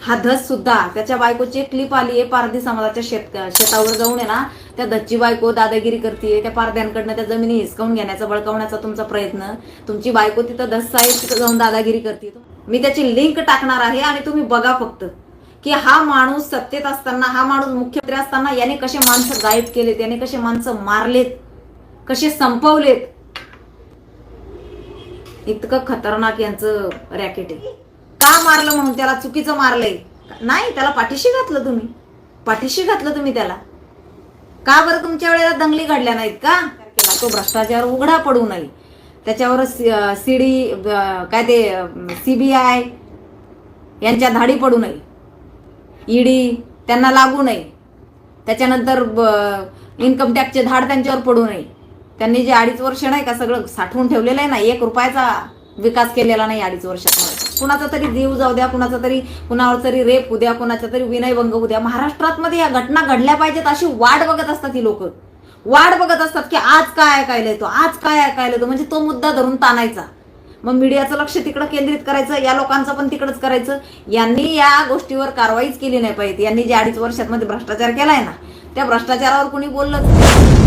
हा धस सुद्धा त्याच्या बायकोची एक क्लिप आली आहे पारधी समाजाच्या शेत शेतावर जाऊन आहे ना त्या धसची बायको दादागिरी करते त्या पारध्यांकडनं त्या जमिनी हिसकावून घेण्याचा बळकावण्याचा तुमचा प्रयत्न तुमची बायको तिथं धस आहे तिथं जाऊन दादागिरी करते मी त्याची लिंक टाकणार आहे आणि तुम्ही बघा फक्त की हा माणूस सत्तेत असताना हा माणूस मुख्यमंत्री असताना याने कसे माणसं गायब केलेत याने कसे माणसं मारलेत कसे संपवलेत? इतकं खतरनाक यांचं रॅकेट आहे. का मारलं म्हणून त्याला चुकीचं मारलंय? नाही त्याला पाठीशी घातलं तुम्ही. पाठीशी घातलं तुम्ही त्याला. का बरं तुमच्या वेळेला दंगली घडल्या नाहीत का? केला तो भ्रष्टाचार उघडा पडू नये. त्याच्यावर सीडी काय ते सीबीआय यांच्या धाडी पडू नये. ईडी त्यांना लागू नये. त्याच्यानंतर इन्कम टॅक्सचे धाड त्यांच्यावर पडू नये. त्यांनी जे अडीच वर्ष नाही का सगळं साठवून ठेवलेलं आहे ना एक रुपयाचा विकास केलेला नाही अडीच वर्षात. कुणाचा तरी जीव जाऊ द्या कुणाचा तरी कुणावर तरी रेप उद्या कुणाचा तरी विनयभंग उद्या महाराष्ट्रात मध्ये या घटना घडल्या पाहिजेत अशी वाट बघत असतात ही लोक. वाट बघत असतात की आज काय ऐकायला येतो आज काय ऐकायला येतो म्हणजे तो मुद्दा धरून ताणायचा. मग मीडियाचं लक्ष तिकडं केंद्रित करायचं या लोकांचं पण तिकडंच करायचं. यांनी या गोष्टीवर कारवाईच केली नाही पाहिजे. यांनी जे अडीच वर्षात मध्ये भ्रष्टाचार केलाय ना त्या भ्रष्टाचारावर कुणी बोललंच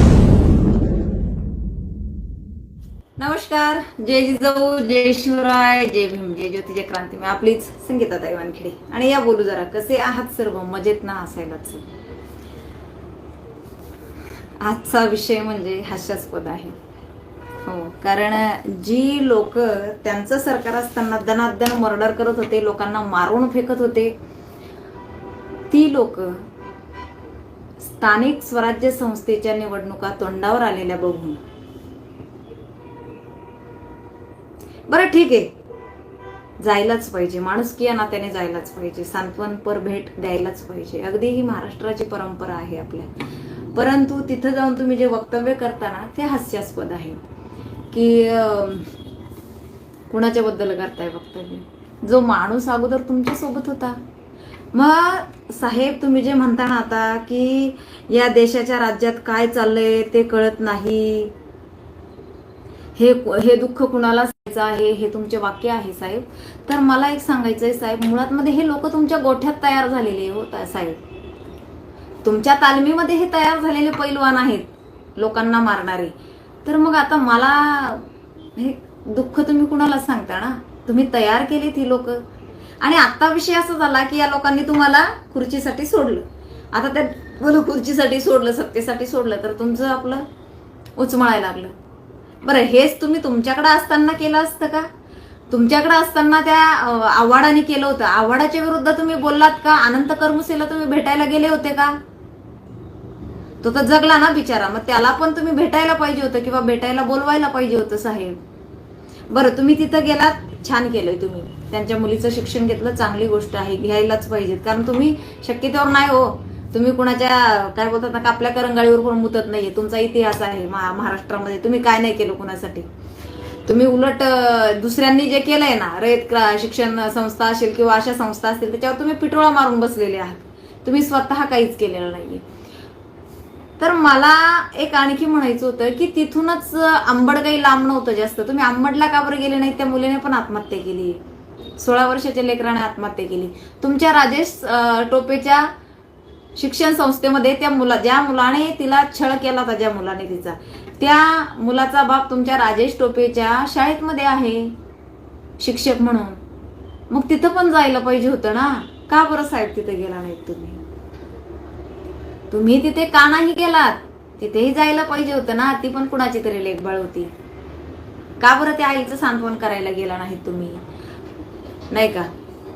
नमस्कार जय जिजाऊ जय शिवराय जय भीम जय ज्योती जय क्रांती. मी आपलीच संगीता ताई वानखेडे. आणि या बोलू जरा कसे आहात सर्व? मजेत ना असायलाच आजचा विषय म्हणजे हास्यास्पद आहे. हो कारण जी लोक त्यांचं सरकार असताना दनादन मर्डर करत होते लोकांना मारून फेकत होते ती लोक स्थानिक स्वराज्य संस्थेच्या निवडणुका तोंडावर आलेल्या बघून बरं ठीक आहे. जायलाच पाहिजे. माणुसकी या नात्याने जायलाच पाहिजे. सांत्वनपर भेट द्यायलाच पाहिजे. अगदी ही महाराष्ट्राची परंपरा आहे आपल्या. परंतु तिथं जाऊन तुम्ही जे वक्तव्य करताना ते हास्यास्पद आहे. की कुणाच्याबद्दल करताय वक्तव्य? जो माणूस अगोदर तुमच्यासोबत होता. मग साहेब तुम्ही जे म्हणता ना आता की या देशाच्या राज्यात काय चाललंय ते कळत नाही. हे हे दुःख कुणाला सांगायचं आहे हे तुमचे वाक्य आहे साहेब. तर मला एक सांगायचं आहे साहेब मुळात मध्ये हे लोक तुमच्या गोठ्यात तयार झालेले हो साहेब. तुमच्या तालमीमध्ये हे तयार झालेले पैलवान आहेत लोकांना मारणारे. तर मग आता मला हे दुःख तुम्ही कुणाला सांगता ना? तुम्ही तयार केलीत ही लोक. आणि आता विषय असा झाला की या लोकांनी तुम्हाला खुर्चीसाठी सोडलं. आता त्या बोल खुर्चीसाठी सोडलं सत्तेसाठी सोडलं तर तुमचं आपलं उचमळायला लागलं. बरं हेच तुम्ही तुमच्याकडे असताना केलं असतं का? तुमच्याकडे असताना त्या आव्हाडाने केलं होतं. आव्हाडाच्या विरुद्ध तुम्ही बोललात का? अनंत करमुसेला तुम्ही भेटायला गेले होते का? तो तर जगला ना बिचारा. मग त्याला पण तुम्ही भेटायला पाहिजे होतं किंवा भेटायला बोलवायला पाहिजे होतं साहेब. बरं तुम्ही तिथं गेलात छान केलंय तुम्ही. त्यांच्या मुलीचं शिक्षण घेतलं चांगली गोष्ट आहे घ्यायलाच पाहिजेत. कारण तुम्ही शक्यतेवर नाही हो. तुम्ही कुणाच्या काय बोलतात ना आपल्या करंगाळीवर कोण मुतत नाहीये. तुमचा इतिहास आहे महा- महाराष्ट्रामध्ये. तुम्ही काय नाही केलं कुणासाठी? तुम्ही उलट दुसऱ्यांनी जे केलंय ना रयत शिक्षण संस्था असेल किंवा अशा संस्था असतील त्याच्यावर तुम्ही पिटोळा मारून बसलेले आहात. तुम्ही स्वतः काहीच केलेलं नाहीये. तर मला एक आणखी म्हणायचं होतं की तिथूनच आंबड काही लांब नव्हतं जास्त. तुम्ही आंबडला का बरं गेले नाही त्या मुलीने पण आत्महत्या केली सोळा वर्षाच्या लेकराने आत्महत्या केली. तुमच्या राजेश टोपेच्या शिक्षण संस्थेमध्ये त्या मुला ज्या मुलाने तिला छळ केला होता ज्या मुलाने तिचा त्या मुलाचा बाप तुमच्या राजेश टोपेच्या शाळेतमध्ये आहे शिक्षक म्हणून. मग तिथं पण जायला पाहिजे होतं ना? का बरं साहेब तिथे गेला नाहीत तुम्ही? तुम्ही तिथे का नाही गेलात? तिथेही जायला पाहिजे होतं ना? ती पण कुणाची तरी लेखबाळ होती. का बरं त्या आईचं सांत्वन करायला गेला नाहीत तुम्ही? नाही का?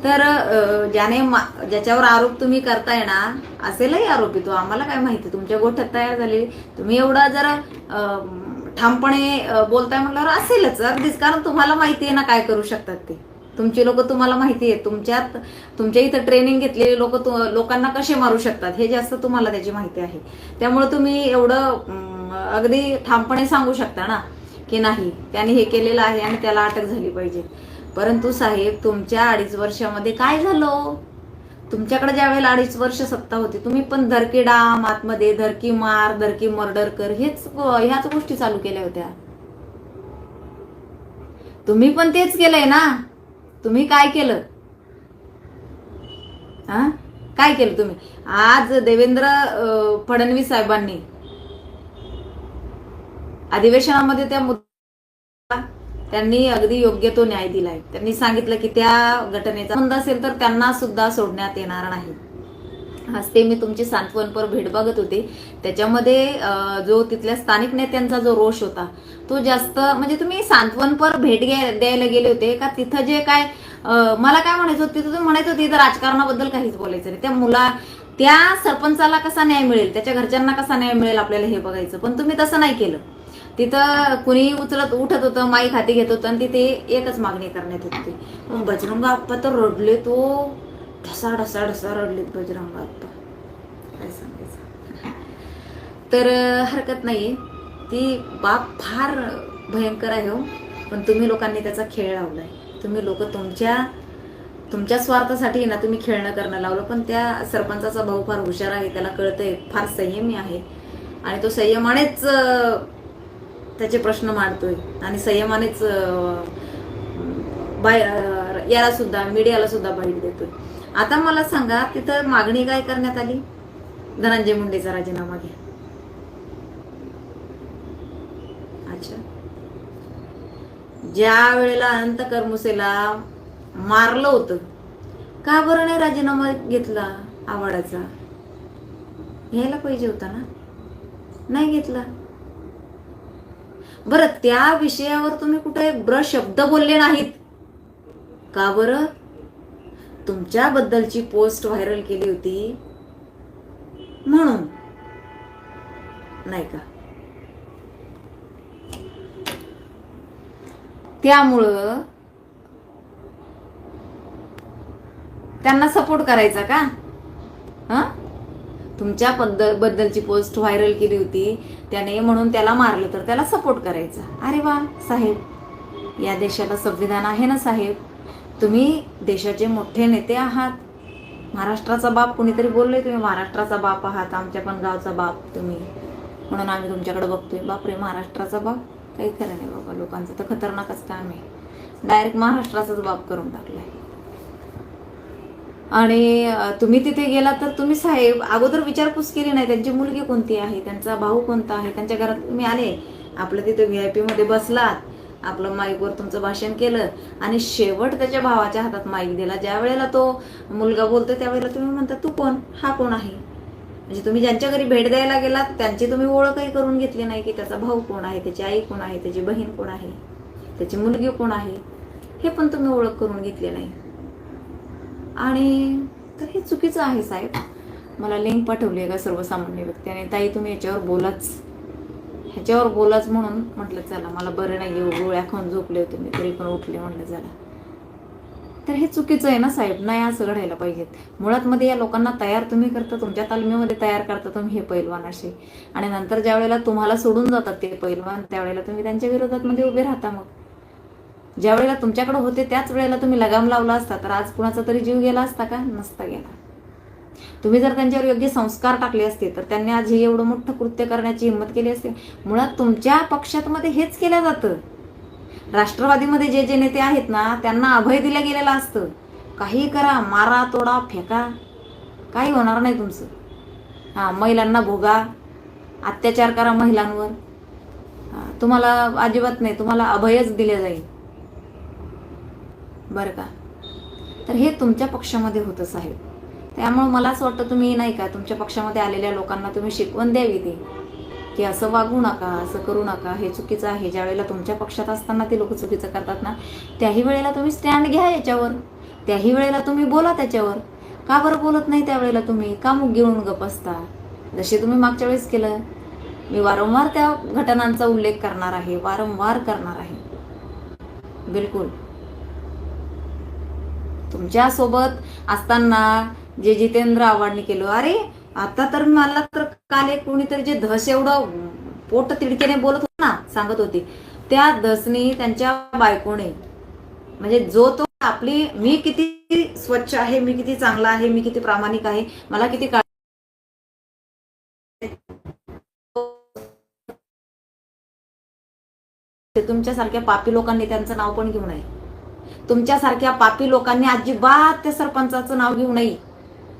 तर ज्याने मा- ज्याच्यावर आरोप तुम्ही करताय ना असेलही आरोपी तो. आम्हाला काय माहिती? तुमच्या गोठ्यात तयार झाले. तुम्ही एवढा जरा ठामपणे बोलताय म्हटल्यावर असेलच. अगदीच. कारण तुम्हाला माहिती आहे ना काय करू शकतात ते. तुमची लोक तुम्हाला माहिती आहे तुमच्यात तुमच्या इथं ट्रेनिंग घेतलेले लोक लोकांना कसे मारू शकतात? हे जास्त तुम्हाला त्याची माहिती आहे. त्यामुळे तुम्ही एवढं अगदी ठामपणे सांगू शकता ना की नाही. त्याने हे केलेलं आहे आणि त्याला अटक झाली पाहिजे. परंतु साहेब तुमच्या अडीच वर्षामध्ये काय झालं? तुमच्याकडे ज्या वेळेला अडीच वर्ष सत्ता होती तुम्ही पण धरकी डाम आतमध्ये धरकी मार धरकी मर्डर कर हेच ह्याच गोष्टी चालू केल्या होत्या. तुम्ही पण तेच केलंय ना? तुम्ही काय केलं? हा काय केलं तुम्ही? आज देवेंद्र फडणवीस साहेबांनी अधिवेशनामध्ये त्या मुद्दा त्यांनी अगदी योग्य तो न्याय दिलाय. त्यांनी सांगितलं की त्या घटनेचा संबंध असेल तर त्यांना सुद्धा सोडण्यात येणार नाही. आज ते मी तुमची सांत्वनपर भेट बघत होते. त्याच्यामध्ये जो तिथल्या स्थानिक नेत्यांचा जो रोष होता तो जास्त म्हणजे तुम्ही सांत्वनपर भेट घ्या- द्यायला गेले होते का? तिथं जे काय मला काय म्हणायचं होतं तिथं तुम्ही म्हणायचं होती इथं राजकारणाबद्दल काहीच बोलायचं नाही. त्या मुला त्या सरपंचाला कसा न्याय मिळेल? त्याच्या घरच्यांना कसा न्याय मिळेल आपल्याला हे बघायचं? पण तुम्ही तसं नाही केलं. तिथं कुणी उचलत उठत होतं माई हाती घेत होतं आणि तिथे एकच मागणी करण्यात होती. मग बजरंग आप्पा तर रडले तो. ढसा ढसा ढसा रडलेत बजरंग आप्पा काय सांगायचं? तर हरकत नाही ती बाप फार भयंकर आहे हो. पण तुम्ही लोकांनी त्याचा खेळ लावलाय. तुम्ही लोक तुमच्या तुमच्या स्वार्थासाठी ना तुम्ही खेळणं करणं लावलं. पण त्या सरपंचाचा भाऊ फार हुशार आहे. त्याला कळतंय फार संयमी आहे. आणि तो संयमानेच त्याचे प्रश्न मांडतोय. आणि संयमानेच बाय याला सुद्धा मीडियाला सुद्धा बाहेर देतोय. आता मला सांगा तिथं मागणी काय करण्यात आली? धनंजय मुंडेचा राजीनामा घ्या. अच्छा. ज्या वेळेला अनंत करमुसेला मारलं होतं का बरं नाही राजीनामा घेतला आवाडाचा? घ्यायला पाहिजे होता ना? नाही घेतला. बरं त्या विषयावर तुम्ही कुठे ब्र शब्द बोलले नाहीत. का बरं? तुमच्याबद्दलची पोस्ट व्हायरल केली होती. म्हणून. नाही का? त्यामुळं त्यांना सपोर्ट करायचा का? हा? तुमच्या बद्दलची पोस्ट व्हायरल केली होती. त्याने म्हणून त्याला मारलं तर त्याला सपोर्ट करायचा. अरे वा साहेब. या देशाला संविधान आहे ना साहेब? तुम्ही देशाचे मोठे नेते आहात. महाराष्ट्राचा बाप कुणीतरी बोलले तुम्ही महाराष्ट्राचा बाप आहात आमच्या पण गावचा बाप तुम्ही. म्हणून आम्ही तुमच्याकडे बघतोय. बापरे महाराष्ट्राचा बाप? काही खरं नाही बाबा लोकांचं तर खतरनाकच काम आहे. डायरेक्ट महाराष्ट्राचाच बाप करून टाकलाय. आणि तुम्ही तिथे गेला तर तुम्ही साहेब अगोदर विचारपूस केली नाही. त्यांची मुलगी कोणती आहे? त्यांचा भाऊ कोणता आहे? त्यांच्या घरात तुम्ही आले. आपलं तिथे व्ही आय पीमध्ये बसलात. आपलं माईकवर तुमचं भाषण केलं. आणि शेवट त्याच्या भावाच्या हातात माईक दिला. ज्या वेळेला तो मुलगा बोलतो त्यावेळेला तुम्ही म्हणता तू कोण? हा कोण आहे? म्हणजे तुम्ही ज्यांच्या घरी भेट द्यायला गेलात त्यांची तुम्ही ओळखही करून घेतली नाही की त्याचा भाऊ कोण आहे त्याची आई कोण आहे त्याची बहीण कोण आहे त्याची मुलगी कोण आहे? हे पण तुम्ही ओळख करून घेतली नाही. आणि तर हे चुकीचं आहे साहेब. मला लिंक पाठवली आहे का सर्वसामान्य व्यक्ती? आणि ताई तुम्ही याच्यावर बोलाच. ह्याच्यावर बोलाच म्हणून म्हटलं चला मला बरं नाही गोळ्या खाऊन झोपले होते मी तरी पण उठले म्हटलं चला. तर हे चुकीचं आहे ना साहेब? नाही असं घडायला पाहिजेत. मुळात मध्ये या लोकांना तयार तुम्ही करता तुमच्या तालमीमध्ये तयार करता तुम्ही हे पैलवान असे. आणि नंतर ज्या वेळेला तुम्हाला सोडून जातात ते पैलवान त्यावेळेला तुम्ही त्यांच्या विरोधात मध्ये उभे राहता मग. ज्या वेळेला तुमच्याकडे होते त्याच वेळेला तुम्ही लगाम लावला असता तर आज कुणाचा तरी जीव गेला असता का? नसता गेला. तुम्ही जर त्यांच्यावर योग्य संस्कार टाकले असते तर त्यांनी आज हे एवढं मोठं कृत्य करण्याची हिंमत केली असते. मुळात तुमच्या पक्षात मध्ये हेच केलं जातं. राष्ट्रवादीमध्ये जे जे नेते आहेत ना त्यांना अभय दिलं गेलेलं असतं. काही करा मारा तोडा फेका. काही होणार नाही तुमचं. हां महिलांना भोगा अत्याचार करा महिलांवर. तुम्हाला अजिबात नाही तुम्हाला अभयच दिले जाईल. बरं का? तर हे तुमच्या पक्षामध्ये होतं साहेब. त्यामुळे मला असं वाटतं तुम्ही नाही का तुमच्या पक्षामध्ये आलेल्या लोकांना तुम्ही शिकवण द्यावी ती. की असं वागू नका असं करू नका हे चुकीचं आहे. ज्या वेळेला तुमच्या पक्षात असताना ते लोक चुकीचं करतात ना त्याही वेळेला तुम्ही स्टँड घ्या याच्यावर. त्याही वेळेला तुम्ही बोला त्याच्यावर. का बरं बोलत नाही त्यावेळेला तुम्ही? का मुग घेऊन गप असता? जसे तुम्ही मागच्या वेळेस केलं. मी वारंवार त्या घटनांचा उल्लेख करणार आहे वारंवार करणार आहे. बिलकुल. तुमच्यासोबत असताना जे जितेंद्र आव्हाडने केलं. अरे आता तर मला तर काल एक कोणीतरी जे धस एवढं पोट तिडकेने बोलत होत ना सांगत होते. त्या धसनी त्यांच्या बायकोने म्हणजे जो तो आपली मी किती स्वच्छ आहे मी किती चांगला आहे मी किती प्रामाणिक आहे मला किती का तुमच्यासारख्या पापी लोकांनी त्यांचं नाव पण घेऊ नये तुमच्यासारख्या पापी लोकांनी अजिबात त्या सरपंचाचं नाव घेऊ नये.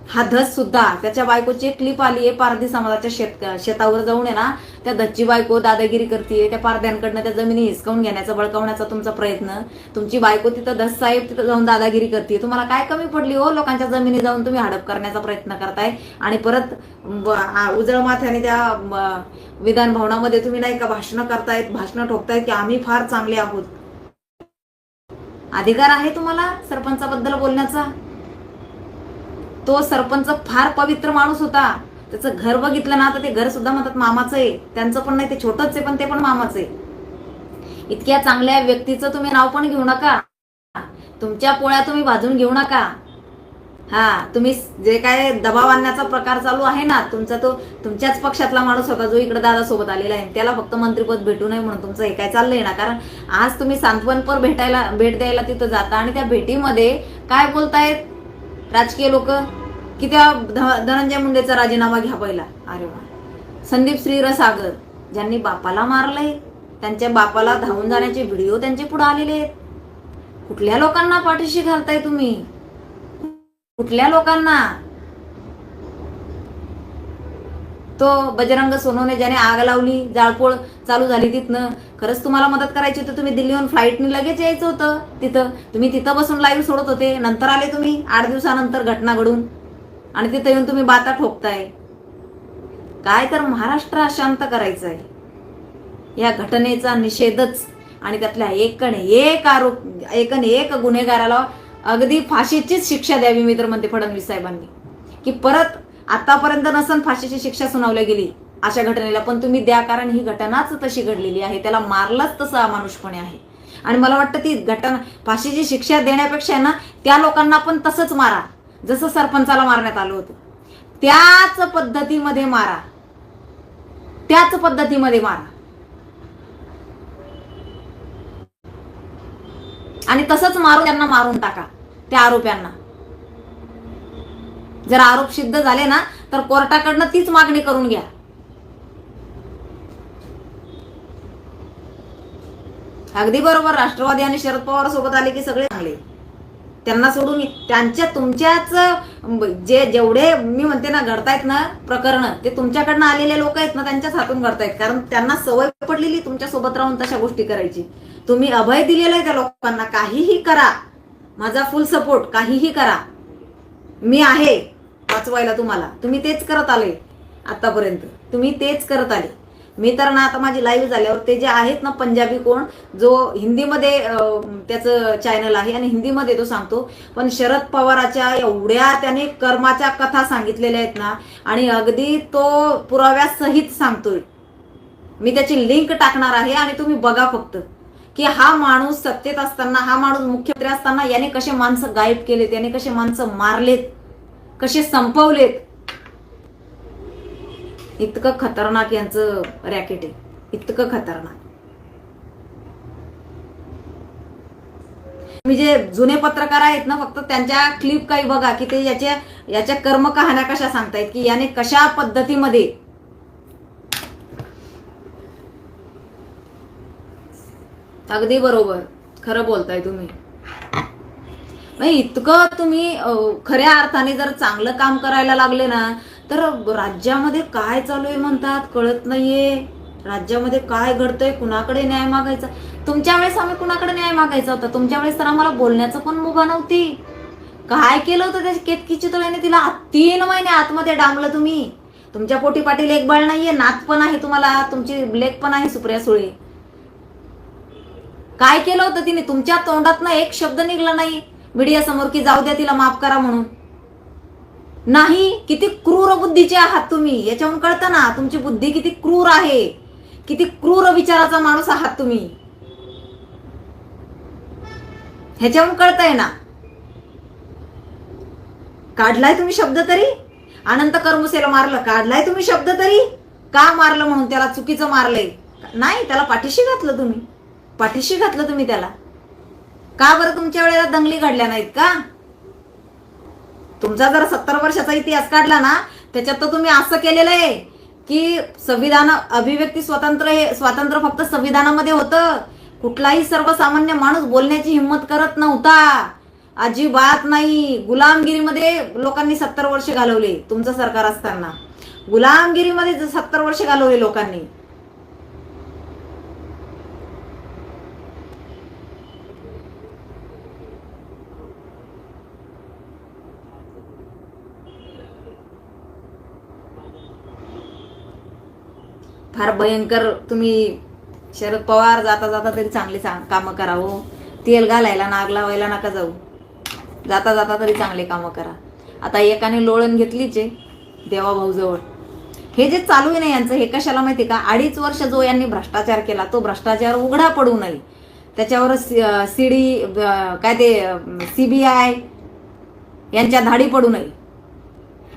हा धस सुद्धा त्याच्या बायकोची एक क्लिप आली आहे पारधी समाजाच्या शेत शेतावर जाऊन आहे ना त्या धसची बायको दादागिरी करते त्या पारध्यांकडनं त्या जमिनी हिसकावून घेण्याचा बळकावण्याचा तुमचा प्रयत्न. तुमची बायको तिथं धस साहेब तिथं जाऊन दादागिरी करते तुम्हाला काय कमी पडली हो? लोकांच्या जमिनी जाऊन तुम्ही हडप करण्याचा प्रयत्न करताय. आणि परत उजळ माथ्याने त्या विधान भवनामध्ये तुम्ही नाही का भाषणं करतायत भाषणं ठोकतायत की आम्ही फार चांगले आहोत. अधिकार आहे तुम्हाला सरपंचाबद्दल बोलण्याचा? तो सरपंच फार पवित्र माणूस होता. त्याचं घर बघितलं ना तर ते घर सुद्धा म्हणतात मामाचं आहे. त्यांचं पण नाही ते छोटंच आहे पण ते पण मामाचं आहे. इतक्या चांगल्या व्यक्तीचं तुम्ही नाव पण घेऊ नका. तुमच्या पोळ्या तुम्ही भाजून घेऊ नका. हा तुम्ही जे काय दबाव आणण्याचा प्रकार चालू आहे ना तुमचा तो तुमच्याच पक्षातला माणूस होता जो इकडे दादा सोबत आलेला आहे. त्याला फक्त मंत्रीपद भेटू नये म्हणून तुमचं हे काय चाललंय ना? कारण आज तुम्ही सांत्वनपर भेटायला भेट द्यायला तिथं जाता आणि त्या भेटीमध्ये काय बोलतायत राजकीय लोक? की त्या ध- धनंजय मुंडेचा राजीनामा घ्या पहिला. अरे वा. संदीप श्रीरसागर ज्यांनी बापाला मारलंय त्यांच्या बापाला धावून जाण्याचे व्हिडिओ त्यांचे पुढे आलेले आहेत. कुठल्या लोकांना पाठीशी घालताय तुम्ही? कुठल्या लोकांना? तो बजरंग सोनोने ज्याने आग लावली जाळपोळ चालू झाली तिथनं. खरंच तुम्हाला मदत करायची होती तुम्ही दिल्लीहून फ्लाईटने लगेच यायचं होतं तिथं. तुम्ही तिथं बसून लाईव्ह सोडत होते. नंतर आले तुम्ही आठ दिवसानंतर घटना घडून. आणि तिथं येऊन तुम्ही बाता ठोकताय. काय तर महाराष्ट्र अशांत करायचं आहे या घटनेचा निषेधच आणि त्यातल्या एकन एक आरोप एकन एक गुन्हेगाराला अगदी फाशीचीच शिक्षा द्यावी मी तर म्हणते फडणवीस साहेबांनी. की परत आतापर्यंत नसन फाशीची शिक्षा सुनावली गेली अशा घटनेला पण तुम्ही द्या कारण ही घटनाच तशी घडलेली आहे. त्याला मारलाच तसं अमानुषपणे आहे. आणि मला वाटतं ती घटना फाशीची शिक्षा देण्यापेक्षा ना त्या लोकांना पण तसंच मारा. जसं सरपंचाला मारण्यात आलं होतं. त्याच पद्धतीमध्ये मारा. त्याच पद्धतीमध्ये मारा. आणि तसंच मारून त्यांना मारून टाका त्या आरोप्यांना. जर आरोप सिद्ध झाले ना तर कोर्टाकडनं तीच मागणी करून घ्या. अगदी बरोबर राष्ट्रवादी आणि शरद पवार सोबत आले की सगळे चांगले. त्यांना सोडून त्यांच्या तुमच्याच जे जेवढे मी म्हणते ना घडतायत ना प्रकरण ते तुमच्याकडनं आलेले लोक आहेत ना त्यांच्याच हातून घडतायत. कारण त्यांना सवय पडलेली तुमच्यासोबत राहून तशा गोष्टी करायची. तुम्ही अभय दिलेलं आहे त्या लोकांना काहीही करा. माझा फुल सपोर्ट काहीही करा. मी आहे वाचवायला तुम्हाला. तुम्ही तेच करत आले आतापर्यंत. तुम्ही तेच करत आले. मी तर ना आता माझी लाईव्ह झाल्यावर ते जे आहेत ना पंजाबी कोण जो हिंदीमध्ये त्याचं चॅनल आहे आणि हिंदीमध्ये तो सांगतो पण शरद पवाराच्या एवढ्या त्याने कर्माच्या कथा सांगितलेल्या आहेत ना आणि अगदी तो पुराव्यासहित सांगतोय. मी त्याची लिंक टाकणार आहे आणि तुम्ही बघा फक्त. की हा माणूस सत्तेत असताना हा माणूस मुख्यमंत्री असताना याने कसे माणसं गायब केलेत याने कसे माणसं मारलेत कसे संपवलेत? इतकं खतरनाक यांचं रॅकेट आहे. इतकं खतरनाक. मी जे जुने पत्रकार आहेत ना फक्त त्यांच्या क्लिप काही बघा की ते याच्या याच्या कर्म कहाण्या कशा सांगतायत की याने कशा पद्धतीमध्ये अगदी बरोबर. खरं बोलताय तुम्ही. नाही इतकं तुम्ही खऱ्या अर्थाने जर चांगलं काम करायला लागले ना तर राज्यामध्ये काय चालू आहे म्हणतात कळत नाहीये. राज्यामध्ये काय घडतंय कुणाकडे न्याय मागायचा? तुमच्या वेळेस आम्ही कुणाकडे न्याय मागायचा होता? तुमच्या वेळेस तर आम्हाला बोलण्याचं पण मुभा नव्हती. काय केलं होतं त्या केतकीची तळ्याने? तिला तीन महिने आतमध्ये डांबलं तुम्ही. तुमच्या पोटी पाटील एक बाळ नाहीये नात पण आहे तुम्हाला तुमची लेख पण आहे सुप्रिया सुळे. काय केलं होतं तिने? तुमच्या तोंडात ना एक शब्द निघला नाही. मीडिया समोर की जाऊ द्या तिला माफ करा म्हणून. नाही किती क्रूर बुद्धीचे आहात तुम्ही. याच्यावरून कळतं ना तुमची बुद्धी किती क्रूर आहे. किती क्रूर विचाराचा माणूस आहात तुम्ही. ह्याच्यावरून कळतंय ना. काढलाय तुम्ही शब्द तरी? अनंत करमुसेला मारलं. काढलाय तुम्ही शब्द तरी? का मारलं म्हणून त्याला चुकीचं मारलंय? नाही त्याला पाठीशी घातलं तुम्ही. पाठीशी घातलं तुम्ही त्याला? का बरं तुमच्या वेळेला दंगली घडल्या नाहीत का? तुमचा जर सत्तर वर्षाचा इतिहास काढला ना त्याच्यात तर तुम्ही असं केलेलं आहे की संविधान अभिव्यक्ती स्वतंत्र हे स्वातंत्र्य फक्त संविधानामध्ये होतं. कुठलाही सर्वसामान्य माणूस बोलण्याची हिंमत करत नव्हता. अजिबात नाही. गुलामगिरीमध्ये लोकांनी सत्तर वर्ष घालवले तुमचं सरकार असताना. गुलामगिरीमध्ये सत्तर वर्ष घालवले लोकांनी फार भयंकर तुम्ही शरद पवार जाता जाता तरी चांगली चांग कामं करा हो. तेल घालायला नाग लावायला नका जाऊ. जाता जाता तरी चांगले कामं करा. आता एकाने लोळण घेतलीच आहे देवाभाऊजवळ हे जे चालू आहे ना यांचं हे कशाला माहिती का? अडीच वर्ष जो यांनी भ्रष्टाचार केला तो भ्रष्टाचार उघडा पडू नये. त्याच्यावर सीडी काय ते सी बी आय यांच्या धाडी पडू नये.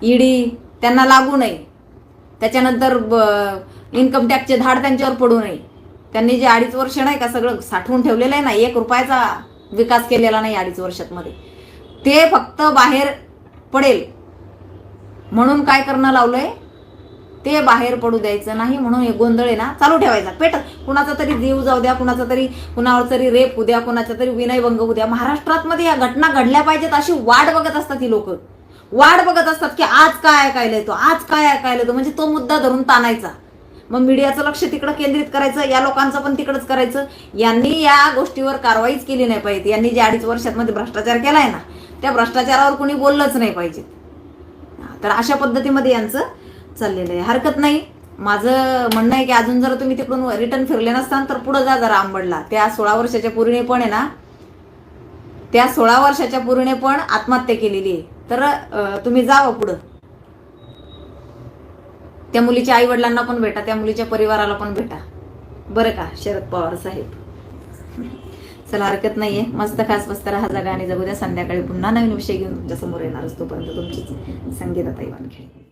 ईडी त्यांना लागू नये. त्याच्यानंतर इन्कम टॅक्सचे धाड त्यांच्यावर पडू नये. त्यांनी जे अडीच वर्ष नाही का सगळं साठवून ठेवलेलं आहे ना एक रुपयाचा विकास केलेला नाही अडीच वर्षात मध्ये ते फक्त बाहेर पडेल. म्हणून काय करणं लावलंय? ते बाहेर पडू द्यायचं नाही म्हणून हे गोंधळ आहे ना चालू ठेवायचा. पेट कुणाचा तरी जीव जाऊ द्या कुणाचा तरी कुणावर तरी रेप होऊ द्या कुणाचा तरी विनयभंग होऊ द्या. महाराष्ट्रात मध्ये या घटना घडल्या पाहिजेत अशी वाट बघत असतात ही लोक. वाट बघत असतात की आज काय ऐकायला येतो आज काय ऐकायला येतो म्हणजे तो मुद्दा धरून ताणायचा. मग मीडियाचं लक्ष तिकडं केंद्रित करायचं या लोकांचं पण तिकडंच करायचं. यांनी या गोष्टीवर कारवाईच केली नाही पाहिजे. यांनी जे अडीच वर्षात मध्ये भ्रष्टाचार केलाय ना त्या भ्रष्टाचारावर कोणी बोललंच नाही पाहिजे. तर अशा पद्धतीमध्ये यांचं चाललेलं आहे. हरकत नाही. माझं म्हणणं आहे की अजून जर तुम्ही तिकडून रिटर्न फिरले नसताल तर पुढं जा जरा आंबडला त्या सोळा वर्षाच्या पूर्णे पण आहे ना त्या सोळा वर्षाच्या पूर्णे पण आत्महत्या केलेली आहे. तर तुम्ही जावं पुढं. त्या मुलीच्या आई वडिलांना पण भेटा त्या मुलीच्या परिवाराला पण भेटा. बरं का शरद पवार साहेब? चला हरकत नाहीये. मस्त खास मस्त राहा जागा आणि जगू द्या. संध्याकाळी पुन्हा नवीन विषय घेऊन तुमच्यासमोर येणार तोपर्यंत तुमची संगीता ताई वानखेडे